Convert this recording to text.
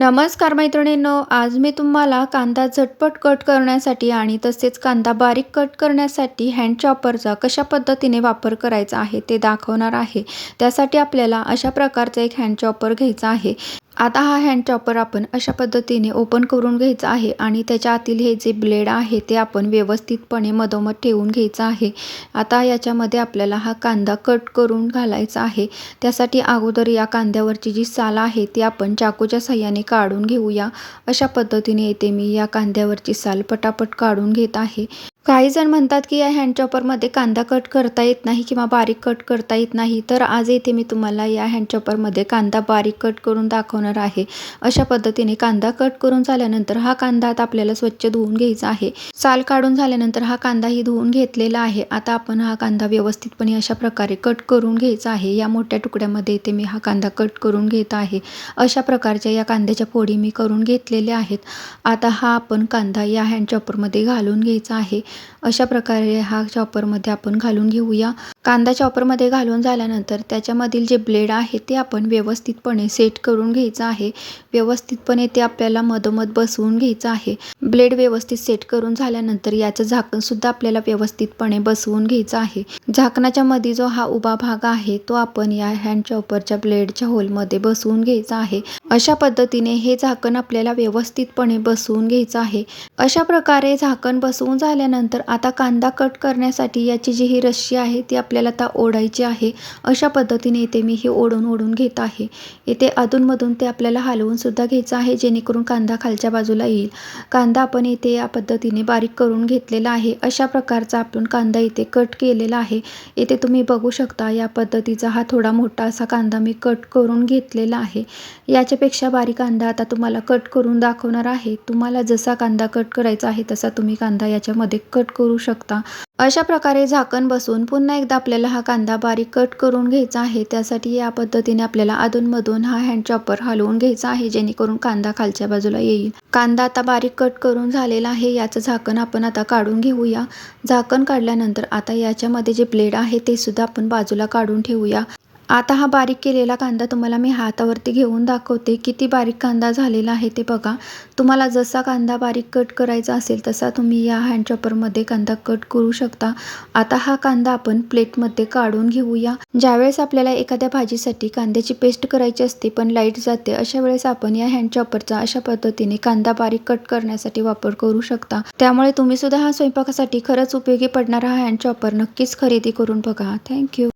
नमस्कार मैत्रिणींनो आज मी तुम्हाला कांदा झटपट कट करण्यासाठी आणि तसेच कांदा बारीक कट करण्यासाठी हँड चॉपरचा कशा पद्धतीने वापर करायचा आहे ते दाखवणार आहे. त्यासाठी आपल्याला अशा प्रकारचा एक हँड चॉपर घ्यायचा आहे. आता हा हँड चॉपर आपण अशा पद्धतीने ओपन करून घ्यायचा आहे आणि त्याच्या आतील हे जे ब्लेड आहे ते आपण व्यवस्थितपणे मधोमध ठेवून घ्यायचं आहे. आता याच्यामध्ये आपल्याला हा कांदा कट करून घालायचा आहे. त्यासाठी अगोदर या कांद्यावरची जी साल आहे ती आपण चाकूच्या साह्याने काढून घेऊया. अशा पद्धतीने येते मी या कांद्यावरची साल पटापट काढून घेत आहे. काही जण म्हणतात की या हँड चॉपरमध्ये कांदा कट करता येत नाही किंवा बारीक कट करता येत नाही. तर आज येथे मी तुम्हाला या हँड चॉपरमध्ये कांदा बारीक कट करून दाखवणार आहे. अशा पद्धतीने कांदा कट करून झाल्यानंतर हा कांदा आता आपल्याला स्वच्छ धुवून घ्यायचा आहे. साल काढून झाल्यानंतर हा कांदाही धुवून घेतलेला आहे. आता आपण हा कांदा व्यवस्थितपणे अशा प्रकारे कट करून घ्यायचा आहे. या मोठ्या तुकड्यामध्ये इथे मी हा कांदा कट करून घेत आहे. अशा प्रकारच्या या कांद्याच्या फोडी मी करून घेतलेल्या आहेत. आता हा आपण कांदा या हँड चॉपरमध्ये घालून घ्यायचा आहे. अशा प्रकारे हा चॉपरमध्ये आपण घालून घेऊया. कांदा चॉपरमध्ये घालून झाल्यानंतर त्याच्यामधील जे ब्लेड आहे ते आपण व्यवस्थितपणे सेट करून घ्यायचं आहे. व्यवस्थितपणे ते आपल्याला मधोमध बसवून घ्यायचं आहे. ब्लेड व्यवस्थित सेट करून झाल्यानंतर याचं झाकणसुद्धा आपल्याला व्यवस्थितपणे बसवून घ्यायचं आहे. झाकणाच्या मध्ये जो हा उभा भाग आहे तो आपण या हँड चॉपरच्या ब्लेडच्या होलमध्ये बसवून घ्यायचा आहे. अशा पद्धतीने हे झाकण आपल्याला व्यवस्थितपणे बसवून घ्यायचं आहे. अशा प्रकारे झाकण बसवून झाल्यानंतर आता कांदा कट करण्यासाठी याची जी ही रश्शी आहे ती आपल्याला आता ओढायची आहे. अशा पद्धतीने इथे मी हे ओढून ओढून घेत आहे. इथे अधूनमधून ते आपल्याला हलवूनसुद्धा घ्यायचं आहे जेणेकरून कांदा खालच्या बाजूला येईल. कांदा आपण इथे या पद्धतीने बारीक करून घेतलेला आहे. अशा प्रकारचा आपण कांदा इथे कट केलेला आहे. इथे तुम्ही बघू शकता या पद्धतीचा हा थोडा मोठा असा कांदा मी कट करून घेतलेला आहे. याच्यापेक्षा बारीक कांदा आता तुम्हाला कट करून दाखवणार आहे. तुम्हाला जसा कांदा कट करायचा आहे तसा तुम्ही कांदा याच्यामध्ये कट करू शकता. अशा प्रकारे झाकण बसून पुन्हा एकदा आपल्याला हा कांदा बारीक कट करून घ्यायचा आहे. त्यासाठी या पद्धतीने आपल्याला अधूनमधून हा हँड चॉपर हलवून घ्यायचा आहे जेणेकरून कांदा खालच्या बाजूला येईल. कांदा आता बारीक कट करून झालेला आहे. याचं झाकण आपण आता काढून घेऊया. झाकण काढल्यानंतर आता याच्यामध्ये जे ब्लेड आहे ते सुद्धा आपण बाजूला काढून ठेवूया. आता हा बारीक केलेला कांदा तुम्हाला मी हातावरती घेऊन दाखवते. किती बारीक कांदा झालेला आहे ते बघा. तुम्हाला जसा कांदा बारीक कट करायचा असेल तसा तुम्ही या हँड चॉपरमध्ये कांदा कट करू शकता. आता हा कांदा आपण प्लेटमध्ये काढून घेऊया. ज्यावेळेस आपल्याला एखाद्या भाजीसाठी कांद्याची पेस्ट करायची असते पण लाइट जाते अशा वेळेस आपण या हँड चॉपरचा अशा पद्धतीने कांदा बारीक कट करण्यासाठी वापर करू शकता. त्यामुळे तुम्ही सुद्धा हा स्वयंपाकासाठी खरंच उपयोगी पडणारा हा हँड चॉपर नक्कीच खरेदी करून बघा. थँक्यू